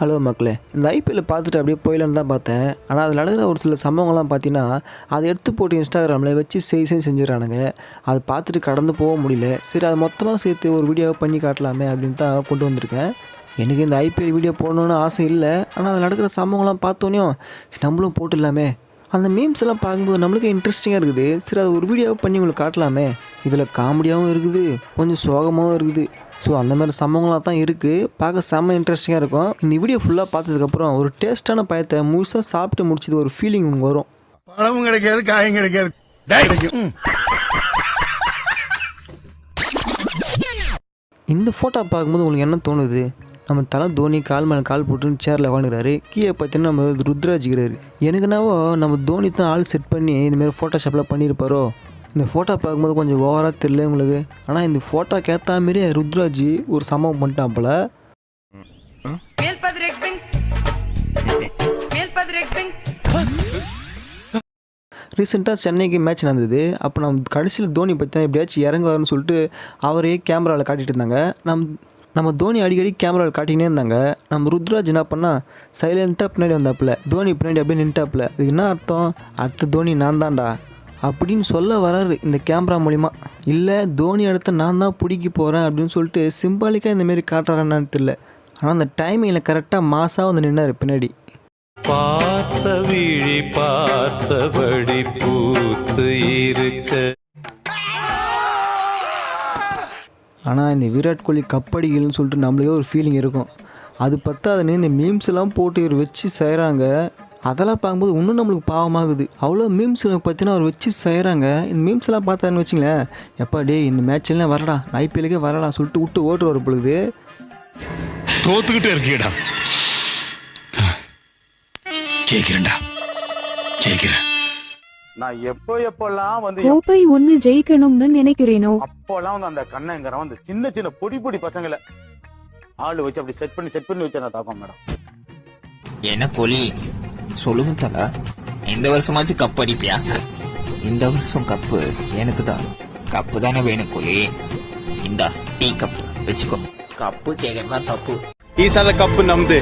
Hello மக்களே இந்த IPL பார்த்துட்டு அப்படியே போயிடலான்னு தான் பார்த்தேன். ஆனால் அதில் நடக்கிற ஒரு சில சம்பவங்கள்லாம் பார்த்தீங்கன்னா அதை எடுத்து போட்டு இன்ஸ்டாகிராமில் வச்சு செய் செய் செஞ்சிடறானுங்க. அதை பார்த்துட்டு கடந்து போக முடியல. சரி அதை மொத்தமாக சேர்த்து ஒரு வீடியோவை பண்ணி காட்டலாமே அப்படின்னு தான் கொண்டு வந்திருக்கேன். எனக்கு இந்த ஐபிஎல் வீடியோ போடணுன்னு ஆசை இல்லை. ஆனால் அதில் நடக்கிற சம்பவங்கள்லாம் பார்த்தோன்னே நம்மளும் போட்டுடலாமே. அந்த மீம்ஸ் எல்லாம் பார்க்கும்போது நம்மளுக்கு இன்ட்ரெஸ்டிங்காக இருக்குது. சரி அது ஒரு வீடியோவை பண்ணி உங்களுக்கு காட்டலாமே. இதில் காமெடியாகவும் இருக்குது கொஞ்சம் சோகமாகவும் இருக்குது. ஸோ அந்த மாதிரி சம்பவங்களாக தான் இருக்குது பார்க்க செம்ம இன்ட்ரெஸ்டிங்காக இருக்கும். இந்த வீடியோ ஃபுல்லாக பார்த்ததுக்கப்புறம் ஒரு டேஸ்ட்டான பழத்தை முழுசாக சாப்பிட்டு முடிச்சது ஒரு ஃபீலிங் உங்களுக்கு வரும். பழமும் கிடைக்காது காயும் கிடைக்காது. கிடைக்கும். இந்த ஃபோட்டோ பார்க்கும்போது உங்களுக்கு என்ன தோணுது? நம்ம தலை தோனி கால் மேலே கால் போட்டுன்னு சேரில் உட்காந்துக்கிறாரு கீழே பார்த்தீங்கன்னா நம்ம ருத்ராஜிக்கிறாரு எனக்கு என்னவோ நம்ம தோனி தான் ஆள் செட் பண்ணி இந்தமாரி ஃபோட்டோஷாப்லாம் பண்ணியிருப்பாரோ? இந்த ஃபோட்டோ பார்க்கும்போது கொஞ்சம் ஓவராக தெரியல உங்களுக்கு. ஆனால் இந்த ஃபோட்டோக்கு ஏற்ற மாரி ருத்ராஜ் ஒரு சம்பவம் பண்ணிட்டாப்புல. ரீசெண்டாக சென்னைக்கு மேட்ச் நடந்தது. அப்போ நம்ம கடைசியில் தோனி பற்றி எப்படியாச்சும் இறங்குவார்னு சொல்லிட்டு அவரே கேமராவில் காட்டிகிட்டு இருந்தாங்க. நம் நம்ம தோனி அடிக்கடி கேமராவில் காட்டினே இருந்தாங்க. நம்ம ருத்ராஜ் என்ன பண்ணால் சைலண்ட்டாக பின்னாடி வந்தாப்புல. தோனி பின்னாடி அப்படியே நின்ட்டாப்புல இது என்ன அர்த்தம்? அடுத்த தோனி நான் தான்டா. அப்படின்னு சொல்ல வராரு இந்த கேமரா மூலிமா இல்லை தோனி அடுத்த நான் தான் பிடிக்க போகிறேன் அப்படின்னு சொல்லிட்டு சிம்பாலிக்காக இந்தமாரி காட்டுறாரான்னு தெரியல. ஆனால் அந்த டைமிங்கில் கரெக்டாக மாசாக வந்து நின்னார் பின்னாடி. பார்த்த விழி பார்த்தபடி பூத்து இருக்க. ஆனால் இந்த விராட் கோலி கப்படிகள்னு சொல்லிட்டு நம்மளுக்கே ஒரு ஃபீலிங் இருக்கும். அது பத்தாதுன்னு இந்த மீம்ஸ் எல்லாம் போட்டு இவர் வச்சு செய்கிறாங்க அதெல்லாம் பார்க்கும்போது இன்னும் நம்மளுக்கு பாவமாகுது. அவ்வளோ மீம்ஸ் பற்றினா அவர் வச்சு செய்கிறாங்க இந்த மீம்ஸ் எல்லாம் பார்த்தாருன்னு வச்சுங்களேன். எப்பா டேய் இந்த மேட்ச் எல்லாம் வரடா. ஐபிஎலுக்கே வரடா சொல்லிட்டு விட்டு ஓட்டு வர பொழுது. தோத்துக்கிட்டே இருக்கீடா ஜெயிக்கிறேன்டா. ஜெயிக்கிறேன். நான் எப்போ எப்போல்லாம் வந்து கோப்பை ஒன்னு ஜெயிக்கணும்னு நினைக்கிறேனோ? அப்போல்லாம் வந்து அந்த கண்ணங்கிறவன் வந்து சின்ன சின்ன பொடி பொடி பசங்களை ஆளு வச்சு அப்படி செட் பண்ணி செட் பண்ணி வச்சு நான் தாக்கம் மேடம். என்ன கோலி சொல்லுங்க தல இந்த வருஷமாச்சும் கப் அடிப்பியா? இந்த வருஷம் கப்பு எனக்கு தான் கப்பு தானே வேணும் கோலி இந்தா டீ கப் வச்சுக்கோ. கப்பு கேட்கறதா தப்பு. ஈசான கப்பு நம்புது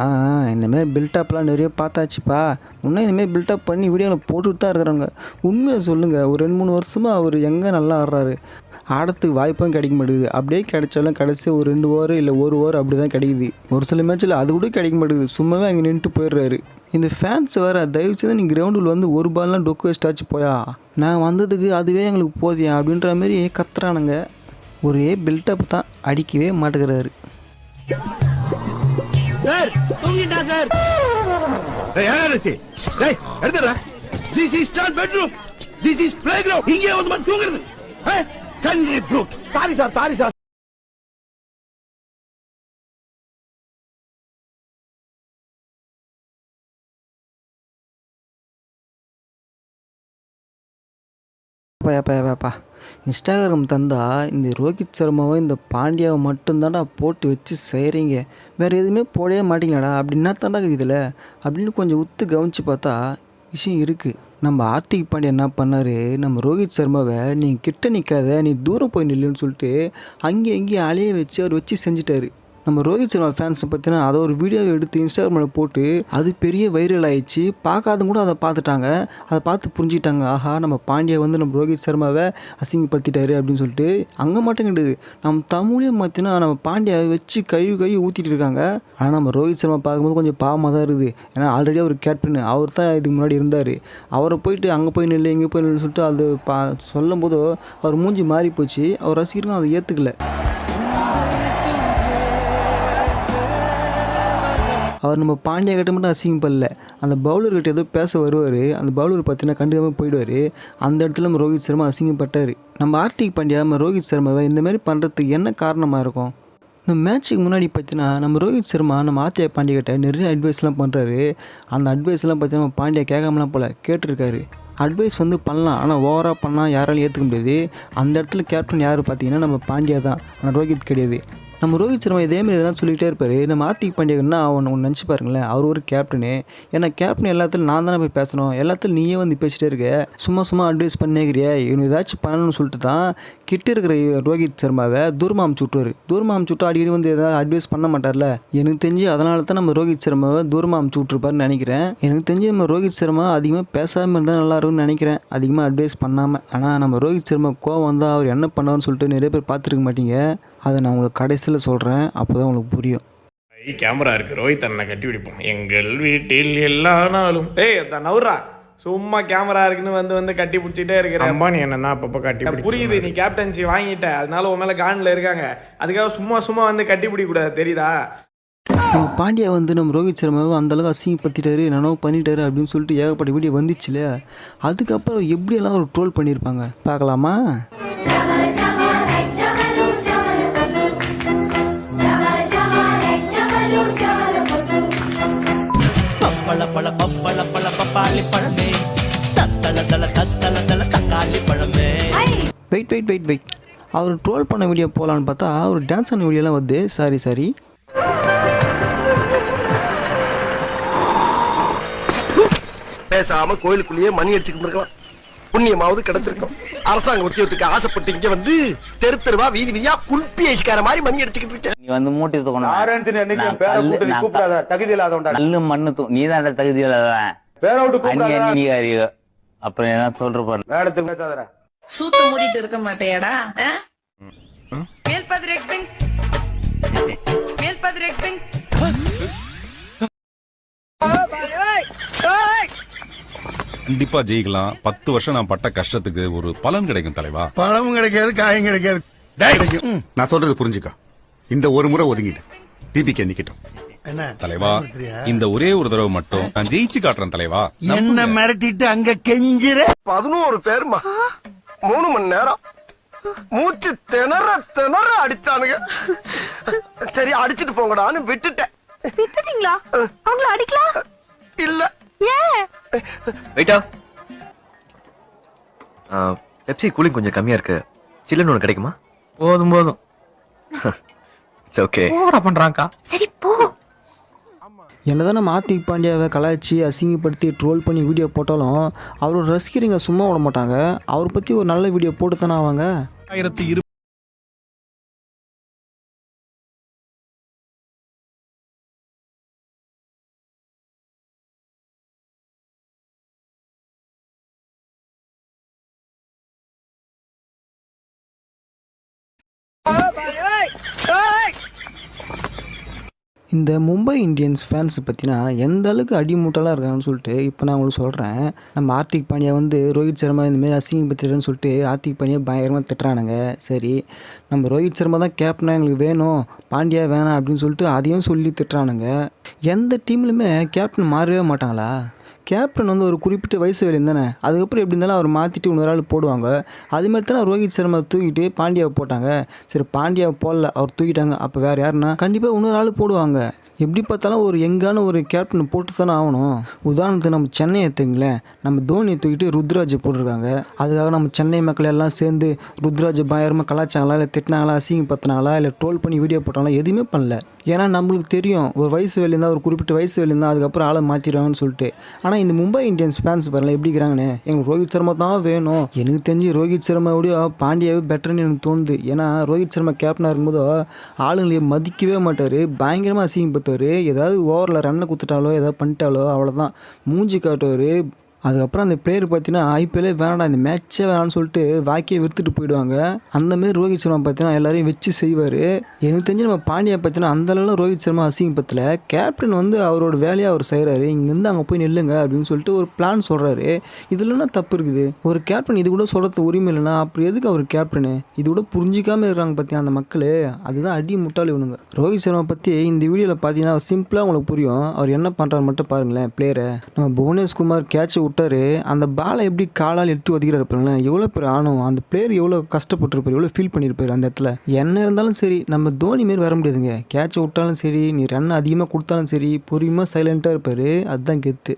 ஆ இந்தமாரி பில்டப்லாம் நிறைய பார்த்தாச்சுப்பா. இன்னும் இந்தமாரி பில்டப் பண்ணி வீடியோவில் போட்டுட்டு தான் இருக்கிறாங்க. உண்மையை சொல்லுங்கள் ஒரு ரெண்டு மூணு வருஷமாக அவர் எங்கே நல்லா ஆடுறாரு? ஆடத்துக்கு வாய்ப்பும் கிடைக்க மாட்டேங்குது. அப்படியே கிடைச்சாலும் கடைசி ஒரு ரெண்டு ஓவர் இல்லை ஒரு ஓவர் அப்படி தான் கிடைக்குது. ஒரு சில மேட்ச்சில் அது கூட கிடைக்க மாட்டேங்குது. சும்மாவே அங்கே நின்றுட்டு போயிடுறாரு. இந்த ஃபேன்ஸ் வேறு தயவு செய்து நீ கிரவுண்டில் வந்து ஒரு பால்லாம் டொக்கு ஆச்சு போயா? நான் வந்ததுக்கு அதுவே எங்களுக்கு போதியா? அப்படின்ற மாதிரி கத்துறானுங்க. ஒரே பில்டப் தான் அடிக்கவே மாட்டேங்கிறாரு. டேய், யார் இது? டேய், எடுத்துடுறா. This is not bedroom. This is playground. இங்கே வந்து மட்டும் தூங்குறது. ஏய், கன்னி brute. Sorry sir sorry sir ஏப்பா ஏப்பா ஏப்பாப்பா இன்ஸ்டாகிராம் தந்தா இந்த ரோஹித் சர்மாவை இந்த பாண்டியாவை மட்டும்தான்டா போட்டு வச்சு செய்கிறீங்க வேறு எதுவுமே போடவே மாட்டீங்களாடா? அப்படின்னா தாண்டா இதில்? அப்படின்னு கொஞ்சம் உத்து கவனித்து பார்த்தா விஷயம் இருக்குது நம்ம ஆர்த்திக் பாண்டியா என்ன பண்ணார்? நம்ம ரோஹித் சர்மாவை நீ கிட்ட நிற்காத நீ தூரம் போய் நில்லுன்னு சொல்லிட்டு அங்கேயும் இங்கேயும் அலைய வச்சு அவர் வச்சு செஞ்சிட்டாரு. நம்ம ரோஹித் சர்மா ஃபேன்ஸை பற்றினா அதை ஒரு வீடியோவை எடுத்து இன்ஸ்டாகிராமில் போட்டு அது பெரிய வைரல் ஆயிடுச்சு. பார்க்காதவங்க கூட அதை பார்த்துட்டாங்க. அதை பார்த்து புரிஞ்சுக்கிட்டாங்க. ஆஹா நம்ம பாண்டியா வந்து நம்ம ரோஹித் சர்மாவை அசிங்கப்படுத்திட்டாரு அப்படின்னு சொல்லிட்டு அங்கே மட்டும் கிடையாது. நம்ம தமிழையும் பார்த்தீங்கன்னா நம்ம பாண்டியாவை வச்சு கழுவி கழுவி ஊற்றிட்டு இருக்காங்க. ஆனால் நம்ம ரோஹித் சர்மா பார்க்கும்போது கொஞ்சம் பாவமாக தான் இருக்குது. ஏன்னா ஆல்ரெடி அவர் கேப்டன் அவர் தான் இதுக்கு முன்னாடி இருந்தார். அவரை போயிட்டு அங்கே போய் நில்லு இங்கே போய் நில்லுன்னு சொல்லிட்டு அது பா சொல்லும் போது அவர் மூஞ்சி மாறி போச்சு அவர் ரசிகரும் அதை ஏற்றுக்கல அவர் நம்ம பாண்டியா கிட்ட மட்டும் அசிங்கப்படல அந்த பவுலர்கிட்ட ஏதோ பேச வருவார். அந்த பவுலர் பார்த்தீங்கன்னா கண்டுக்காமல் போயிடுவார். அந்த இடத்துல நம்ம ரோஹித் சர்மா அசிங்கப்பட்டார். நம்ம ஆர்த்திக் பாண்டியா நம்ம ரோஹித் சர்மாவை இந்த மாதிரி பண்ணுறதுக்கு என்ன காரணமாக இருக்கும்? இந்த மேட்ச்சுக்கு முன்னாடி பார்த்தீங்கன்னா நம்ம ரோஹித் சர்மா நம்ம ஆர்த்தியா பாண்டியா கிட்ட நிறைய அட்வைஸ்லாம் பண்ணுறாரு அந்த அட்வைஸ்லாம் பார்த்தீங்கன்னா நம்ம பாண்டியா கேட்காமலாம் போல கேட்டிருக்காரு. அட்வைஸ் வந்து பண்ணலாம். ஆனால் ஓவராக பண்ணால் யாராலையும் ஏற்றுக்க முடியாது. அந்த இடத்துல கேப்டன் யார் பார்த்தீங்கன்னா நம்ம பாண்டியா தான். ஆனால் ரோஹித் கிடையாது. நம்ம ரோஹித் சர்மா இதேமாரி எதனா சொல்லிகிட்டே இருப்பார். நம்ம ஆர்த்திக் பாண்டியன்னா அவன் ஒன்று நினச்சி பாருங்களேன். அவர் ஒரு கேப்டனு ஏன்னா கேப்டன் எல்லாத்துலையும் நான் தானே போய் பேசணும். எல்லாத்துலையும் நீயே வந்து பேசிட்டே இருக்க. சும்மா சும்மா அட்வைஸ் பண்ணேக்கிறியா இவனு ஏதாச்சும் பண்ணணும்னு சொல்லிட்டு தான் கிட்ட இருக்கிற ரோஹித் சர்மாவை தூரமாக அமுச்சு விட்டுவார் தூரமாக அமுச்சு விட்டு அடிக்கடி வந்து எதாவது அட்வைஸ் பண்ண மாட்டார்ல. எனக்கு தெரிஞ்சு அதனால தான் நம்ம ரோஹித் சர்மாவை தூரமாக அமுச்சு விட்ருப்பாருன்னு நினைக்கிறேன். எனக்கு தெரிஞ்சு நம்ம ரோஹித் சர்மா அதிகமாக பேசாமல் இருந்தால் நல்லா இருக்கும்னு நினைக்கிறேன். அதிகமாக அட்வைஸ் பண்ணாமல் ஆனால் நம்ம ரோஹித் சர்மா கோவம் வந்தால் அவர் என்ன பண்ணாருன்னு சொல்லிட்டு நிறைய பேர் பார்த்துருக்க மாட்டீங்க. அதை நான் உங்களுக்கு கடைசியில் சொல்கிறேன் அப்போ தான் உங்களுக்கு புரியும். கேமரா இருக்கு. ரோஹித் அண்ணனை கட்டி பிடிப்போம். எங்கள் வீட்டில் எல்லா நாளும் ஏய் அதான் நவுரா சும்மா கேமரா இருக்குன்னு வந்து வந்து கட்டி பிடிச்சிட்டே இருக்கிற அம்பானி என்னன்னா அப்பப்போ கட்டி புரியுது நீ கேப்டன்சி வாங்கிட்ட. அதனால உன் மேல கான்ல இருக்காங்க. அதுக்காக சும்மா சும்மா வந்து கட்டி பிடிக்க கூடாது தெரியுதா? நம்ம பாண்டியா வந்து நம்ம ரோஹித் சர்மாவை அந்தளவுக்கு அசிங்கப்படுத்திட்டாரு என்னென்னோ பண்ணிட்டாரு அப்படின்னு சொல்லிட்டு ஏகப்பட்ட வீடியோ வந்துச்சுல. அதுக்கப்புறம் எப்படியெல்லாம் ஒரு ட்ரோல் பண்ணியிருப்பாங்க? பார்க்கலாமா? வெயிட் வெயிட் வெயிட் வெயிட் அவர் ட்ரோல் பண்ண வீடியோ போகலான்னு பார்த்தா அவர் டான்ஸ் ஆன வீடியோலாம் வருது சாரி சாரி பேசாம கோயிலுக்குள்ளேயே மணி அடிச்சுக்கிட்டு இருக்கலாம். புண்ணியமாவது கிடைச்சிருக்கும். அரசாங்க உத்தியோகத்துக்கு ஆசைப்பட்டு இங்க வந்து தெரு தெருவா வீதி வீதியா குல்பி ஐஸ்கார மாதிரி மணி அடிச்சுக்கிட்டு இருக்கேன். நீ வந்து மூட்டி தூக்கணும் தகுதி இல்லாதவன்டா. கல்லு மண்ணு தூ நீ தான் தகுதி இல்லாதவன் பேரை விட்டு அந்நிய கூப்பிடாத அந்நிகாரிக அப்புறம் என்ன சொல்ற பாரு. சூத்த மூடிட்டு இருக்க மாட்டேயாடா கண்டிப்பா ஜெயிக்கலாம். பத்து வருஷம் நான் பட்ட கஷ்டத்துக்கு ஒரு பலன் கிடைக்கும் தலைவா. பழமும் கிடைக்காது காயும் கிடைக்காது. நான் சொல்றது புரிஞ்சுக்க. இந்த ஒரு முறை ஒதுங்கிடு டிபிக்கு நிக்கட்டும். என்ன? தலைவா இந்த ஒரே ஒரு தடவை மட்டும் நான் ஜெயிச்சு காட்டுறேன் தலைவா. என்ன மிரட்டிட்டு அங்க கெஞ்சிர பதினோரு பேருமா மூணு மணி நேரம். மூச்சு திணற திணற அடிச்சானுங்க. சரி அடிச்சிட்டு போங்கடான்னு விட்டுட்டேன். விட்டுட்டீங்களா? அவங்கள அடிக்கலாம்? இல்ல. ஏன்? வெயிட்டா. பெப்சி கூலிங் கொஞ்சம் கம்மியா இருக்கு. சில்லுன்னு ஒன்று கிடைக்குமா? போதும் போதும். இட்ஸ் ஓகே சரி போ. என்னதான் நம்ம ஆர்த்திக் பாண்டியாவை கலாய்ச்சி அசிங்கப்படுத்தி ட்ரோல் பண்ணி வீடியோ போட்டாலும் அவரோட ரசிகருங்க சும்மா விட மாட்டாங்க. அவரை பற்றி ஒரு நல்ல வீடியோ போட்டு தானே ஆவாங்க? ஆயிரத்தி இந்த மும்பை இந்தியன்ஸ் ஃபேன்ஸ் பற்றினா எந்த அளவுக்கு அடிமூட்டலாக இருக்காங்கன்னு சொல்லிட்டு இப்போ நான் உங்களுக்கு சொல்கிறேன் நம்ம ஆர்த்திக் பாண்டியா வந்து ரோஹித் சர்மா இந்தமாரி அசிங்கப்படுத்திடுறேன்னு சொல்லிட்டு ஆர்த்திக் பாண்டியா பயங்கரமாக திட்டுறானுங்க. சரி நம்ம ரோஹித் சர்மா தான் கேப்டனாக எங்களுக்கு வேணும். பாண்டியா வேணாம் அப்படின்னு சொல்லிட்டு அதையும் சொல்லி திட்டுறானுங்க. எந்த டீம்லையுமே கேப்டன் மாறவே மாட்டாங்களா? கேப்டன் வந்து ஒரு குறிப்பிட்ட வயசு வேலையும் தானே? அதுக்கப்புறம் எப்படி இருந்தாலும் அவர் மாற்றிட்டு இன்னொரு ஆள் போடுவாங்க. அதுமாதிரி தானே ரோஹித் சர்மா தூக்கிட்டு பாண்டியாவை போட்டாங்க. சரி பாண்டியாவை போடல அவர் தூக்கிட்டாங்க. அப்போ வேறு யாருன்னா? கண்டிப்பாக இன்னொரு ஆள் போடுவாங்க. எப்படி பார்த்தாலும் ஒரு எங்கான ஒரு கேப்டன் போட்டு தானே ஆகணும். உதாரணத்துக்கு நம்ம சென்னை எடுத்துங்களேன் நம்ம தோனியை தூக்கிட்டு ருத்ராஜை போட்டிருக்காங்க. அதுக்காக நம்ம சென்னை மக்கள் எல்லாம் சேர்ந்து ருத்ராஜை பயங்கரமாக கலாச்சாரங்களா இல்லை திட்டினாங்களா அசிங்கப்படுத்தினாங்களா இல்லை ட்ரோல் பண்ணி வீடியோ போட்டாங்களா எதுவுமே பண்ணல. ஏன்னா நம்மளுக்கு தெரியும் ஒரு வயசு வெளியிருந்தால் ஒரு குறிப்பிட்ட வயசு வெளியிருந்தால் அதுக்கப்புறம் ஆளை மாற்றிடுவாங்கன்னு சொல்லிட்டு. ஆனால் இந்த மும்பை இந்தியன்ஸ் ஃபேன்ஸ் பாருங்கள் எப்படி இருக்கிறாங்கன்னு. எங்களுக்கு ரோஹித் சர்மா தான் வேணும். எனக்கு தெரிஞ்சு ரோஹித் சர்மாவோடய பாண்டியாவே பெட்டர்னு எனக்கு தோணுது. ஏன்னா ரோஹித் சர்மா கேப்டனாக இருக்கும்போது ஆளுங்களை மதிக்கவே மாட்டார். பயங்கரமாக காட்டுவார். ஏதாவது ஓவரில் ரன்னை குத்துட்டாலோ ஏதாவது பண்ணிட்டாலோ அவ்வளோதான் மூஞ்சி காட்டுவார். அதுக்கப்புறம் அந்த பிளேயர் பார்த்தீங்கன்னா ஐபிஎல்லே வேணாடா இந்த மேட்ச்சே வேணாம்னு சொல்லிட்டு வாக்கியை விற்றுட்டு போயிடுவாங்க. அந்தமாரி ரோஹித் சர்மா பார்த்தீங்கன்னா எல்லாரையும் வச்சு செய்வார். எனக்கு தெரிஞ்சு நம்ம பாண்டியா பார்த்தீங்கன்னா அந்த ரோஹித் சர்மா அசிங்கப்பத்தில் கேப்டன் வந்து அவரோட வேலையை அவர் செய்கிறாரு இங்கேருந்து அங்கே போய் நில்லுங்க அப்படின்னு சொல்லிட்டு ஒரு பிளான் சொல்கிறாரு இதுலன்னா தப்பு இருக்குது? ஒரு கேப்டன் இது கூட சொல்கிறது உரிமை இல்லைன்னா அப்புறம் எதுக்கு அவர் கேப்டனு இது கூட புரிஞ்சிக்காமல் இருக்கிறாங்க பார்த்தீங்கன்னா அந்த மக்கள்? அதுதான் அடி முட்டாளி இவனுங்க. ரோஹித் சர்மா பற்றி இந்த வீடியோவில் பார்த்தீங்கன்னா சிம்பிளாக உங்களுக்கு புரியும். அவர் என்ன பண்ணுறாரு மட்டும் பாருங்களேன் பிளேயரை நம்ம புவனேஷ்குமார் கேட்சை விட்டாரு. அந்த பாலை எப்படி காலால் எடுத்து ஒதுக்கிறார் பாருங்களேன். எவ்வளோ பேர் ஆனும் அந்த பிளேயர் எவ்வளோ கஷ்டப்பட்டிருப்பார். எவ்வளோ ஃபீல் பண்ணியிருப்பார் அந்த இடத்துல. என்ன இருந்தாலும் சரி நம்ம தோனி மாரி வர முடியாதுங்க. கேட்சை விட்டாலும் சரி நீ ரன் அதிகமாக கொடுத்தாலும் சரி பொறுமையாக சைலண்ட்டாக இருப்பார். அதுதான் கெத்து.